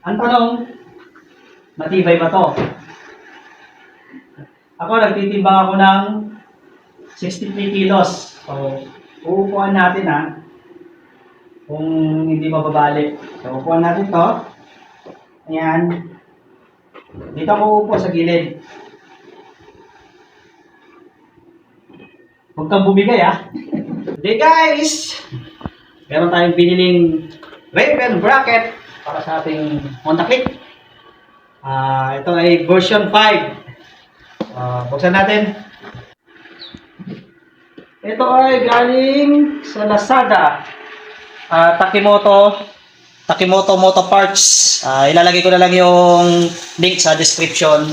Ang tanong, matibay ba to? Ako, nagtitimbang ako ng 63 kilos. So, uupuan natin ha. Kung hindi mababalik. So, upuan natin to. Ayan. Dito ako uupo sa gilid. Huwag kang bumigay ha. Okay guys! Meron tayong biniling Raven bracket para sa ating Honda Click. Ah, ito ay version 5. Ah, buksan natin. Ito ay galing sa Lazada. Ah, Takimoto Takimoto Moto Parts. Ah, ilalagay ko na lang yung link sa description.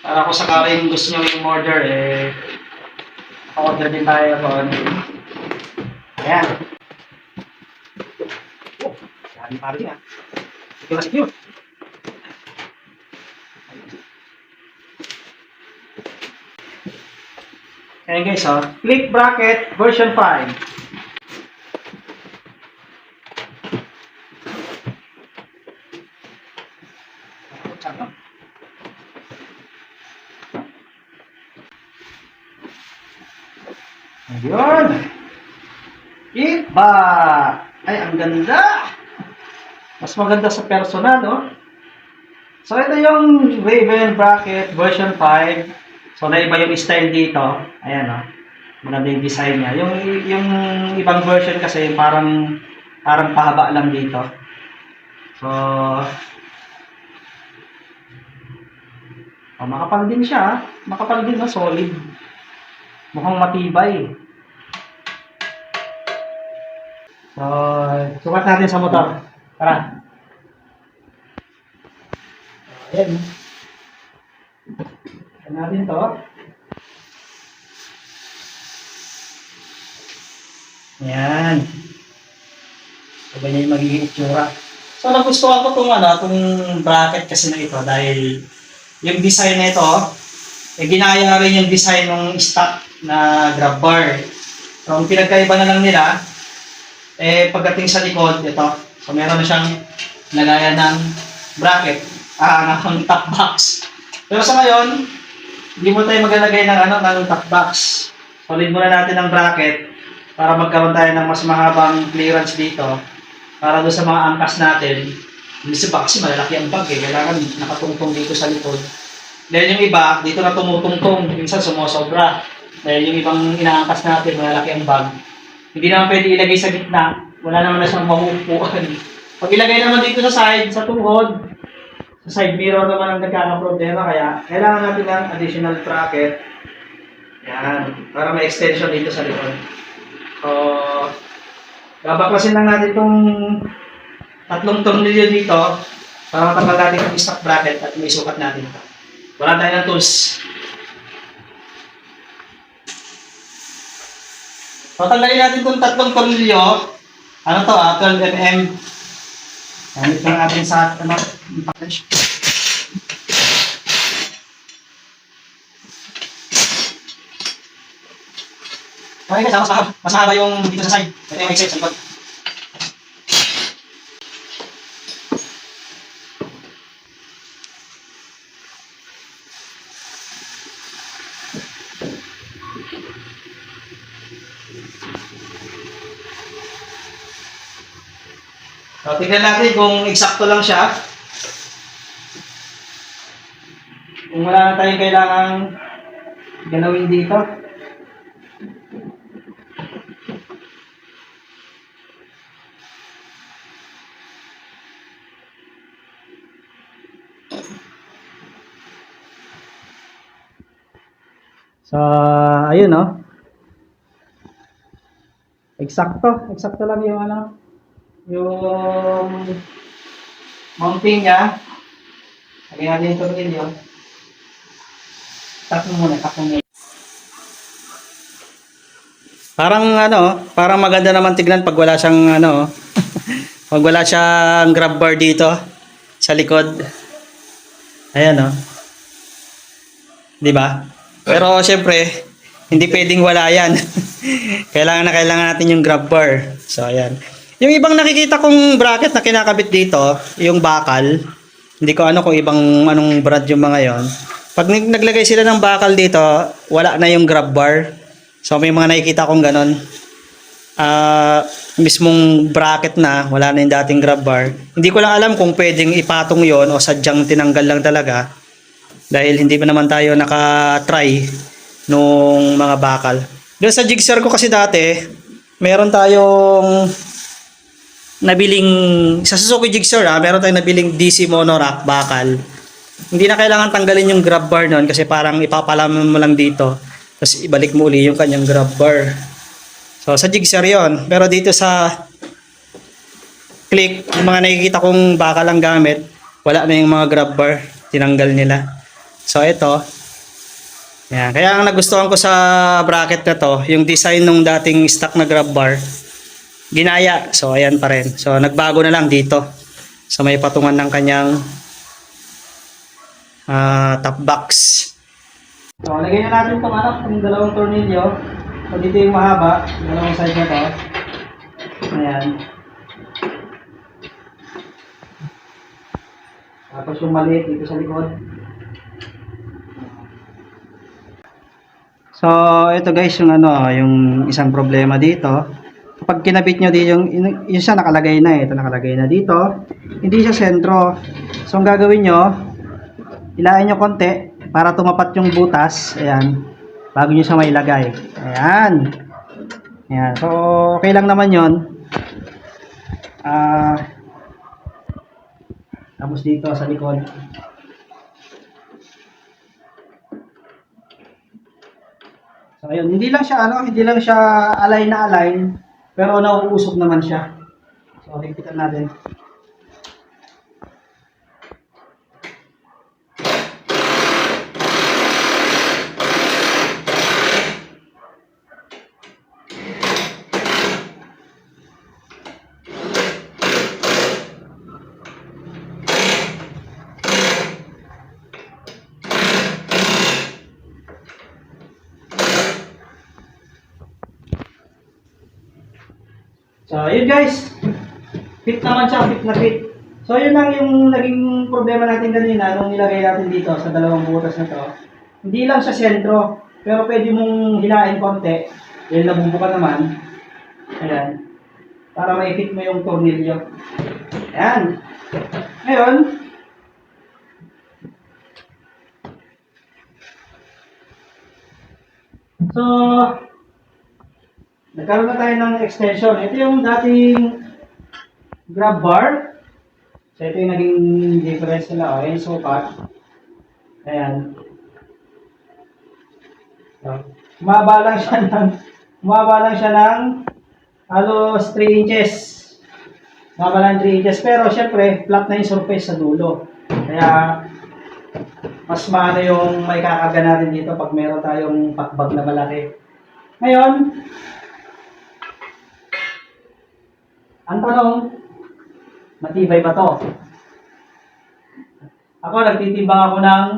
Para kung sakaling gusto nyo yung order, eh, order din tayo. Ayan. Oh, sabi pa rin ah. Secure na secure. Ayan guys, oh. Click bracket version 5. Ayun. Iba! Ay, ang ganda! Mas maganda sa personal, no? So, ito yung Raven Bracket version 5. So, naiba yung style dito. Ayan, no? Maganda yung design niya. Yung, yung ibang version kasi parang parang pahaba lang dito. So, oh, makapal din siya. ah. Makapal din, no? Solid. Mukhang matibay. So, sukat natin sa motor. Tara. Ayan. Ayan natin to. Ayan. So, ganyan yung magiging itsura. So, nagustuhan ko itong, ano, itong bracket kasi na ito dahil yung design na ito, eh, ginaya rin yung design ng stock na grab bar. So, ang pinagkaiba na lang nila, eh, pagdating sa likod, ito, so meron na siyang lagayan ng bracket, ah, ng top box. Pero sa ngayon, hindi mo tayo maglalagay ng ano, ng top box. Solid muna natin ng bracket para magkaroon tayo ng mas mahabang clearance dito para doon sa mga angkas natin. Hindi sa box, malalaki ang bag eh. Kailangan nakatungtong dito sa likod. Dahil yung iba, dito na tumutungtong, minsan sumusobra. Dahil yung ibang inaangkas natin, malalaki ang bag. Hindi naman pwede ilagay sa gitna. Wala naman na siyang mahupuan. Pag ilagay naman dito sa side, sa tuhod, sa side mirror naman ang nagkakaproblema. Kaya kailangan natin ng additional bracket. Yan. Para may extension dito sa likod. So, babaklasin lang natin itong tatlong tornilyo dito para matanggal natin yung stock bracket at may sukat natin. Wala tayo ng tools. So, tanggalin natin itong tatlong tornilyo. Ano to ah? 12 mm. Gamit lang natin sa ano, package. Okay guys, ah, mas, mahaba, mas mahaba yung dito sa side. Ito yung exit sa likod. Tignan natin kung eksakto lang siya. Kung wala na tayong kailangang galawin dito. So, ayun no. Eksakto, eksakto lang yung ano, yung mounting niya. Lagyan natin yung tornilyo. Tap mo muna, tap mo muna. Parang ano, parang maganda naman tignan pag wala siyang ano, pag wala siyang grab bar dito sa likod. Ayan oh. 'Di ba? Pero syempre, hindi pwedeng wala 'yan. kailangan na kailangan natin yung grab bar. So ayan. Yung ibang nakikita kong bracket na kinakabit dito, yung bakal, hindi ko ano kung ibang anong brand yung mga yon. Pag nag- naglagay sila ng bakal dito, wala na yung grab bar. So may mga nakikita kong ganon. Ah, mismong bracket na, wala na yung dating grab bar. Hindi ko lang alam kung pwedeng ipatong yon o sadyang tinanggal lang talaga. Dahil hindi pa naman tayo naka-try nung mga bakal. Doon sa jigsaw ko kasi dati, meron tayong nabiling sa Suzuki Jigsaw ah, meron tayong nabiling DC monorack bakal. Hindi na kailangan tanggalin yung grab bar noon kasi parang ipapalaman mo lang dito. Tapos ibalik mo uli yung kanyang grab bar. So sa Jigsaw 'yon. Pero dito sa click, yung mga nakikita kong bakal ang gamit, wala na yung mga grab bar. Tinanggal nila. So ito, yan. Kaya ang nagustuhan ko sa bracket na to, yung design nung dating stock na grab bar, ginaya. So, ayan pa rin. So, nagbago na lang dito. So, may patungan ng kanyang ah, top box. So, lagay na natin itong ano, yung dalawang tornilyo. So, dito yung mahaba, yung dalawang side na to. Ayan. Tapos yung maliit dito sa likod. So, ito guys, yung ano, yung isang problema dito. Kapag kinabit nyo dito, yung, yung, siya nakalagay na, eh. ito nakalagay na dito. Hindi siya sentro. So, ang gagawin nyo, ilahin nyo konti para tumapat yung butas. Ayan. Bago nyo siya mailagay. Ayan. Ayan. So, okay lang naman yon Ah, tapos dito sa likod. So ayun, hindi lang siya ano, hindi lang siya align na align, pero nauusok naman siya. So higpitan natin. So yun guys, fit naman siya, fit na fit. So yun lang yung naging problema natin kanina nung nilagay natin dito sa dalawang butas na to. Hindi lang siya sentro, pero pwede mong hilain konti. Dahil nabubuka naman. Ayan. Para ma-fit mo yung tornilyo. Ayan. Ngayon, So, nagkaroon na tayo ng extension. Ito yung dating grab bar. So, ito yung naging difference nila. O, yung sukat. Ayan. So, umaba lang siya ng, umaba lang siya ng halos 3 inches. Umaba lang 3 inches. Pero, syempre, flat na yung surface sa dulo. Kaya, mas maano yung may kakarga natin dito pag meron tayong pakbag na malaki. Ngayon, ang tanong, matibay ba to? Ako, nagtitimbang ako ng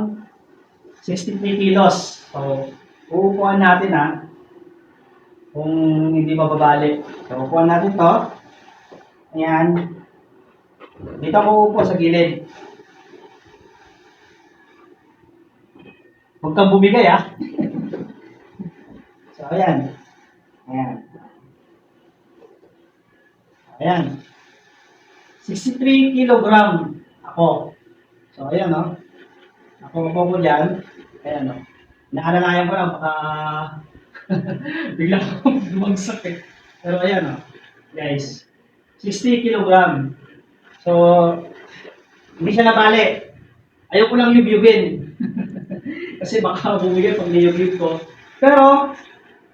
63 kilos. So, uupuan natin ha. Kung hindi mababali. So, uupuan natin to. Ayan. Dito ako uupo sa gilid. Huwag kang bumigay, ah. so, ayan. Ayan. Ayan. 63 kilogram ako. So, ayan, no. Ako ako ko dyan. Ayan, no. Naalalayan ko lang, baka bigla akong bumagsak eh. Pero ayan, no. Guys, 60 kilogram. So, hindi siya nabali. Ayaw ko lang yubyubin. Kasi baka bumigay pag niyubyub ko. Pero,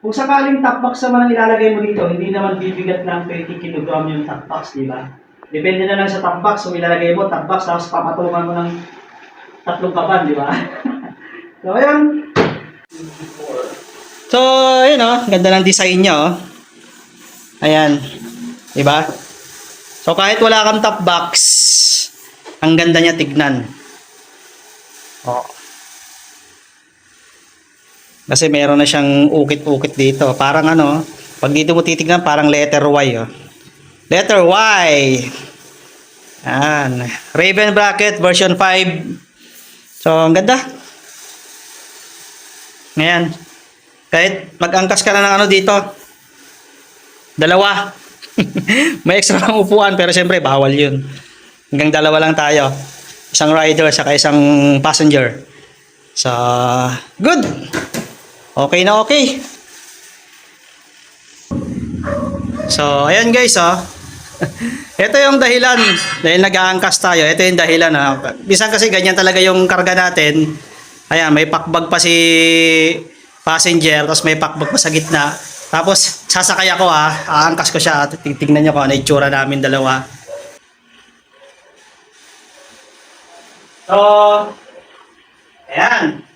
kung sakaling top box naman ang ilalagay mo dito, hindi naman bibigat ng 20 kg yung top box, di ba? Depende na lang sa top box. Kung ilalagay mo top box, tapos papatungan mo ng tatlong kaban, di ba? so, ayan. So, ayun oh, ganda ng design niya oh. Ayan. Di ba? So, kahit wala kang top box, ang ganda niya tignan. Oh. Kasi meron na siyang ukit-ukit dito. Parang ano, pag dito mo titignan, parang letter Y. Oh. Letter Y. Yan. Raven bracket version 5. So, ang ganda. Ngayon. Kahit mag-angkas ka na ng ano dito. Dalawa. May extra kang upuan pero siyempre bawal yun. Hanggang dalawa lang tayo. Isang rider saka isang passenger. So, good. Okay na okay. So, ayan guys, oh. Ito yung dahilan dahil nag-aangkas tayo. Ito yung dahilan. Ah. Bisan kasi ganyan talaga yung karga natin. Ayan, may pakbag pa si passenger, tapos may pakbag pa sa gitna. Tapos, sasakay ako ha, aangkas ko siya. Titignan niyo kung ano itsura namin dalawa. So, ayan.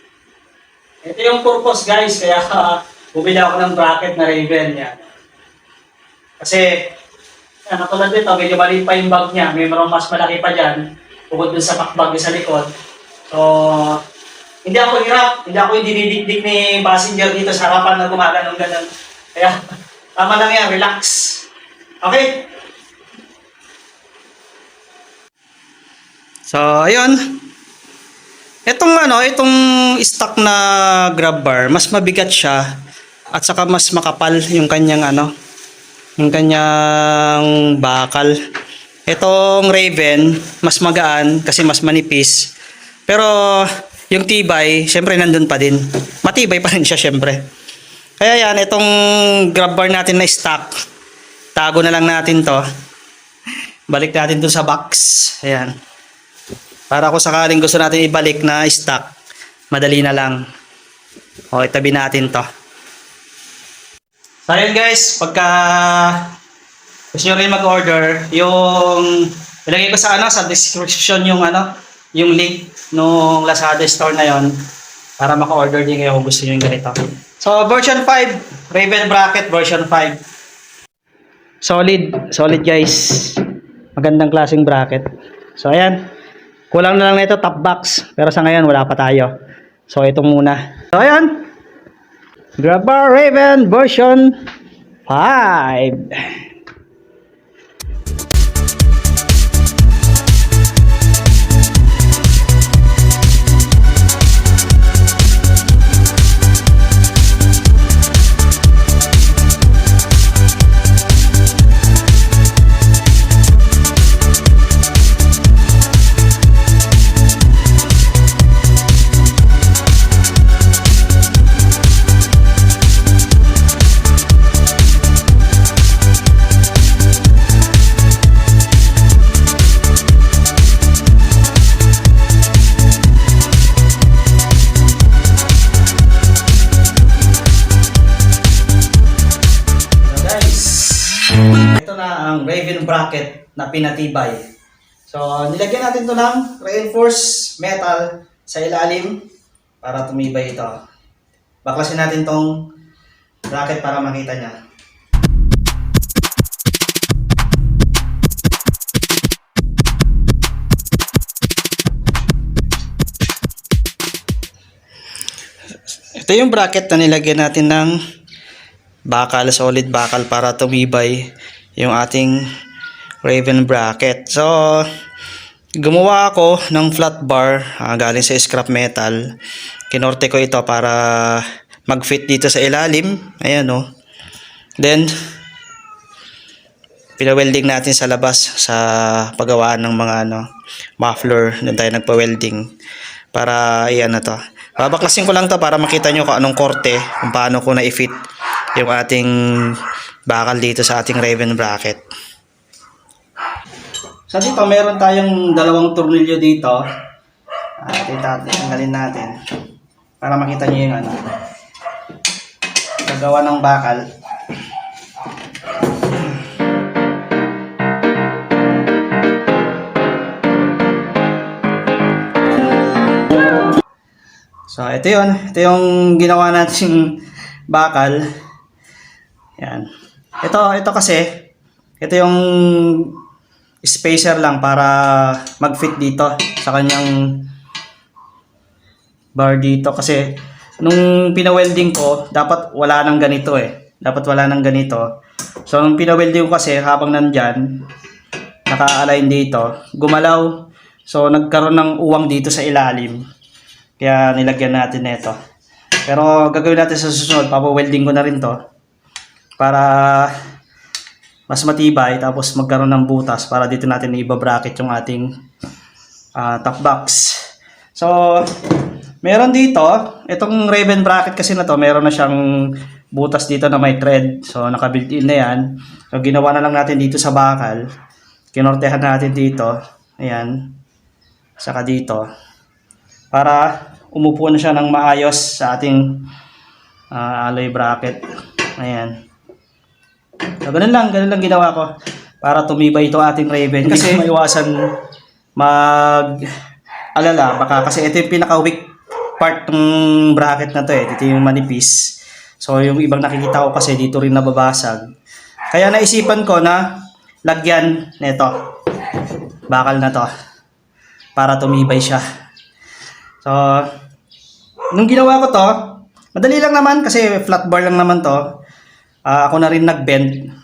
Ito yung purpose guys, kaya uh, bumili ako ng bracket na Raven yan. Kasi, yan, katulad dito, medyo maliit pa yung bag niya. May marong mas malaki pa dyan. Bukod dun sa pakbag sa likod. So, hindi ako hirap. Hindi ako yung dinidikdik ni passenger dito sa harapan na gumaganong ganon. Kaya, tama lang yan. Relax. Okay? So, ayun. Itong ano, itong stock na grab bar, mas mabigat siya at saka mas makapal yung kanyang ano, yung kanyang bakal. Itong Raven, mas magaan kasi mas manipis. Pero yung tibay, syempre nandun pa din. Matibay pa rin siya syempre. Kaya yan, itong grab bar natin na stock, tago na lang natin to. Balik natin dun sa box. Ayan. Para kung sakaling gusto natin ibalik na stock, madali na lang. O, itabi natin to. So, ayun guys, pagka gusto nyo rin mag-order, yung ilagay ko sa ano, sa description yung ano, yung link nung Lazada store na yon para maka-order din kayo kung gusto nyo yung ganito. So, version 5, Raven Bracket version 5. Solid, solid guys. Magandang klaseng bracket. So, ayan. Kulang na lang na ito, top box. Pero sa ngayon, wala pa tayo. So, ito muna. So, ayan. Grabbar Raven version 5. Bracket na pinatibay. So, nilagyan natin to ng reinforced metal sa ilalim para tumibay ito. Baklasin natin tong bracket para makita niya. Ito yung bracket na nilagyan natin ng bakal, solid bakal para tumibay yung ating Raven bracket. So, gumawa ako ng flat bar ah, galing sa scrap metal. Kinorte ko ito para mag-fit dito sa ilalim. Ayan o. Then, pinawelding natin sa labas sa paggawaan ng mga ano, muffler. Doon tayo nagpa-welding para iyan na to. Babaklasin ko lang to para makita nyo kung anong korte, kung paano ko na-fit yung ating bakal dito sa ating Raven bracket. Sa dito, meron tayong dalawang tornilyo dito. At ito, tanggalin natin. Para makita nyo yung ano. Gagawa ng bakal. So, ito yun. Ito yung ginawa nating bakal. Yan. Ito, ito kasi, ito yung spacer lang para mag-fit dito sa kanyang bar dito kasi nung pina-welding ko dapat wala nang ganito eh dapat wala nang ganito So, nung pinawelding ko kasi, habang nandyan, naka-align dito, gumalaw. So, nagkaroon ng uwang dito sa ilalim. Kaya nilagyan natin nito. Pero gagawin natin sa susunod, papawelding ko na rin to. Para mas matibay, tapos magkaroon ng butas para dito natin i-bracket yung ating ah, top box. So, meron dito, itong Raven bracket kasi na to, meron na siyang butas dito na may thread. So, naka-built in na yan. So, ginawa na lang natin dito sa bakal. Kinortehan natin dito. Ayan. Saka dito. Para umupo na siya ng maayos sa ating ah, alloy bracket. Ayan. So, ganun lang. Ganun lang ginawa ko. Para tumibay ito ating Raven. Kasi maiwasan mag alala. Baka kasi ito yung pinaka-weak part ng bracket na to eh. Dito yung manipis. So, yung ibang nakikita ko kasi dito rin nababasag. Kaya naisipan ko na lagyan nito. Bakal na to. Para tumibay siya. So, nung ginawa ko to, madali lang naman kasi flat bar lang naman to. Ah, ako na rin nag-bend.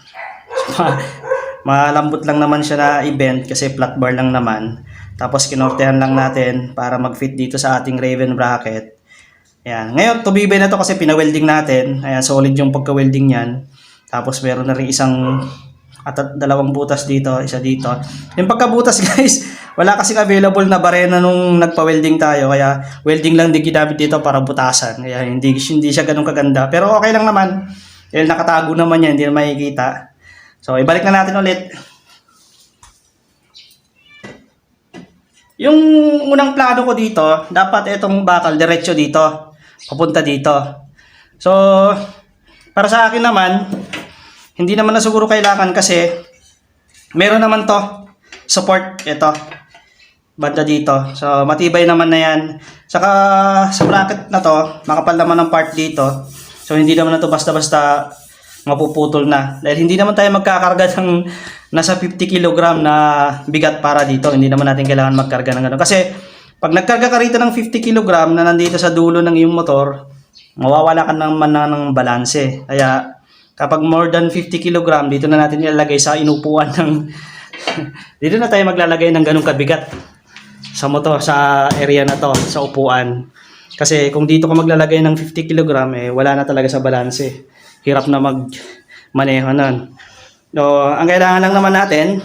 Malambot lang naman siya na i-bend kasi flat bar lang naman. Tapos kinortehan lang natin para mag-fit dito sa ating Raven bracket. Ayan. Ngayon, tumibay na to kasi pina-welding natin. Ayan, solid yung pagka-welding niyan. Tapos meron na rin isang at dalawang butas dito, isa dito. Yung pagkabutas guys, wala kasing available na barena nung nagpa-welding tayo. Kaya welding lang din ginamit dito para butasan. Kaya hindi, hindi siya ganun kaganda. Pero okay lang naman. Dahil nakatago naman yan, hindi na makikita. So, ibalik na natin ulit. Yung unang plano ko dito, dapat itong bakal diretso dito. Papunta dito. So, para sa akin naman, hindi naman na siguro kailangan kasi meron naman to support ito banda dito. So, matibay naman na yan. Saka, sa bracket na to, makapal naman ang part dito. So, hindi naman na to basta-basta mapuputol na. Dahil hindi naman tayo magkakarga ng nasa 50 kg na bigat para dito. Hindi naman natin kailangan magkarga ng gano'n. Kasi, pag nagkarga ka rito ng 50 kg na nandito sa dulo ng iyong motor, mawawala ka naman na ng balanse. Kaya, kapag more than 50 kg, dito na natin ilalagay sa inupuan ng... dito na tayo maglalagay ng ganong kabigat sa motor, sa area na to, sa upuan. Kasi kung dito ka maglalagay ng 50 kg, eh, wala na talaga sa balanse. Hirap na mag-maneho nun. So, ang kailangan lang naman natin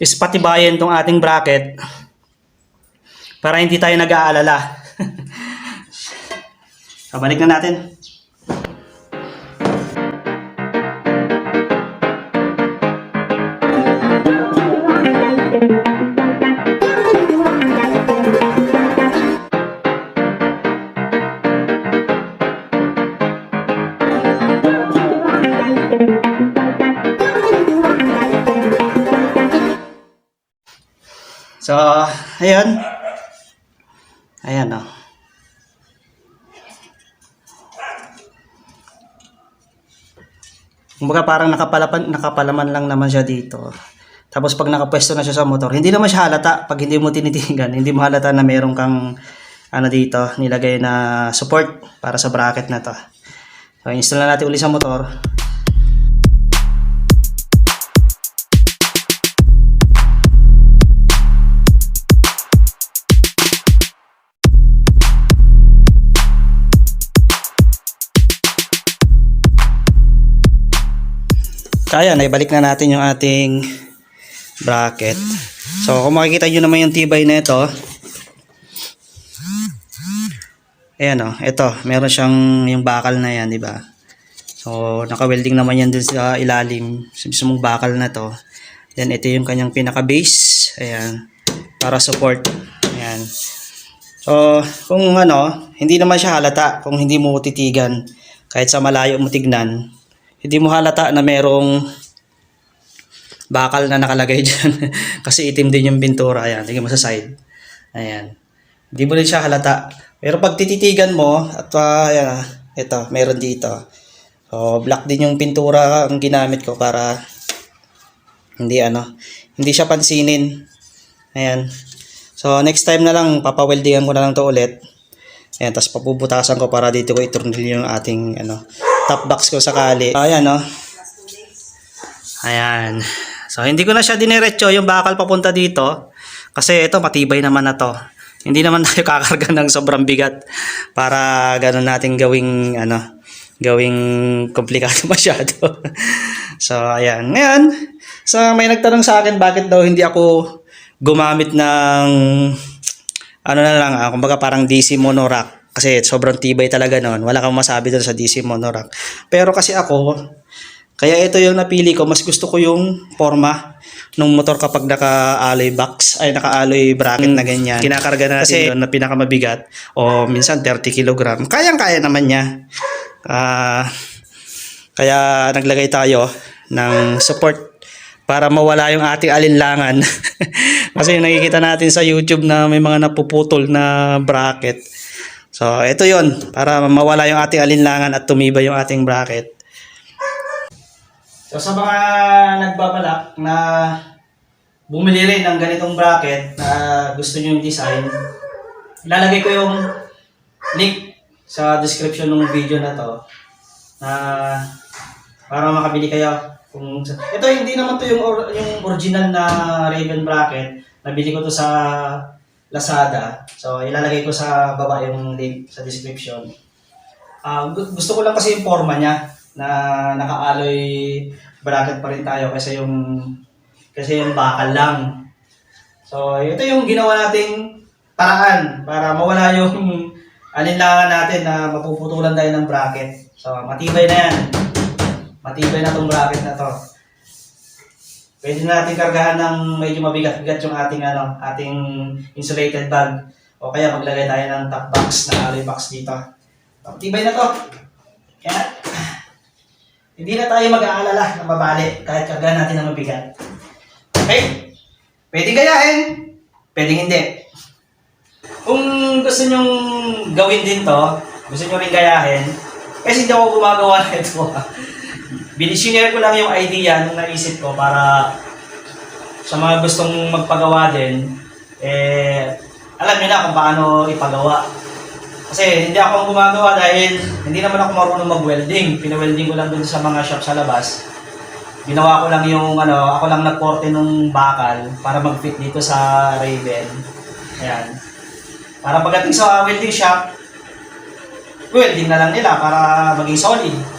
is patibayin tong ating bracket para hindi tayo nag-aalala. so, balik na natin. Ayan. Ayan, oh. Kumbaga parang nakapalapan, nakapalaman lang naman siya dito. Tapos pag nakapwesto na siya sa motor, hindi naman siya halata pag hindi mo tinitigan. Hindi mo halata na meron kang ano dito, nilagay na support para sa bracket na to. So, install na natin uli sa motor. So, ayan, ibalik na natin yung ating bracket. So, kung makikita nyo naman yung tibay na ito, ayan o, ito, meron siyang yung bakal na yan, di ba? So, naka-welding naman yan dun sa ilalim, sa mismong bakal na to. Then, ito yung kanyang pinaka-base, ayan, para support, ayan. So, kung ano, hindi naman siya halata kung hindi mo titigan, kahit sa malayo mo tignan, hindi mo halata na merong bakal na nakalagay dyan. Kasi itim din yung pintura. Ayan, tingnan mo sa side. Ayan. Hindi mo rin siya halata. Pero pag tititigan mo, at uh, ayan, ah, ito, meron dito. So, black din yung pintura ang ginamit ko para hindi ano, hindi siya pansinin. Ayan. So, next time na lang, papaweldingan ko na lang to ulit. Ayan, tapos papubutasan ko para dito ko itornil yung ating ano, top box ko sakali. Ayan, no. Ayan. So, hindi ko na siya diniretso yung bakal papunta dito. Kasi ito, matibay naman na to. Hindi naman tayo kakarga ng sobrang bigat para ganun natin gawing, ano, gawing komplikado masyado. so, ayan. Ngayon, sa may nagtanong sa akin bakit daw hindi ako gumamit ng ano na lang, ah, kumbaga parang DC monorack. Kasi sobrang tibay talaga noon. Wala kang masabi doon sa DC monorack. Pero kasi ako, kaya ito yung napili ko. Mas gusto ko yung forma ng motor kapag naka-alloy box, ay naka-alloy bracket na ganyan. Kinakarga natin kasi, doon na pinakamabigat o minsan 30 kg. Kayang-kaya naman niya. Ah, kaya naglagay tayo ng support para mawala yung ating alinlangan. Kasi nakikita natin sa YouTube na may mga napuputol na bracket. So, ito yon para mawala yung ating alinlangan at tumibay yung ating bracket. So sa mga nagbabalak na bumili rin ng ganitong bracket na gusto nyo yung design, ilalagay ko yung link sa description ng video na to na para makabili kayo kung ito hindi naman to yung or- yung original na Raven bracket nabili ko to sa Lazada so ilalagay ko sa baba yung link sa description gu- gusto ko lang kasi yung forma niya na naka-alloy bracket pa rin tayo kasi yung kasi yung bakal lang. So, ito yung ginawa nating paraan para mawala yung alinlangan natin na mapuputulan tayo ng bracket. So, matibay na yan. Matibay na tong bracket na to. Pwede na natin kargahan ng medyo mabigat-bigat yung ating ano, ating insulated bag. O kaya maglagay tayo ng top box na alloy box dito. Matibay na to. Kaya, hindi na tayo mag-aalala na mabali kahit karga natin ng mabigat. Okay? Pwede gayahin. Pwede hindi. Kung gusto nyong gawin din to, gusto nyo rin gayahin, kasi hindi ako gumagawa na ito. Binishinare ko lang yung idea nung naisip ko para sa mga gustong magpagawa din, eh, alam nyo na kung paano ipagawa. Kasi hindi ako gumagawa dahil hindi naman ako marunong mag-welding. Pina-welding ko lang dun sa mga shop sa labas. Ginawa ko lang yung ano, ako lang nagporte nung bakal para mag-fit dito sa Raven. Ayan. Para pagdating sa welding shop, welding na lang nila para maging solid.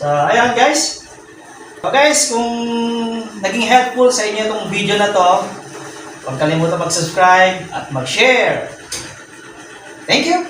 So, ayan guys. So guys, kung naging helpful sa inyo itong video na to, huwag kalimutan mag-subscribe at mag-share. Thank you!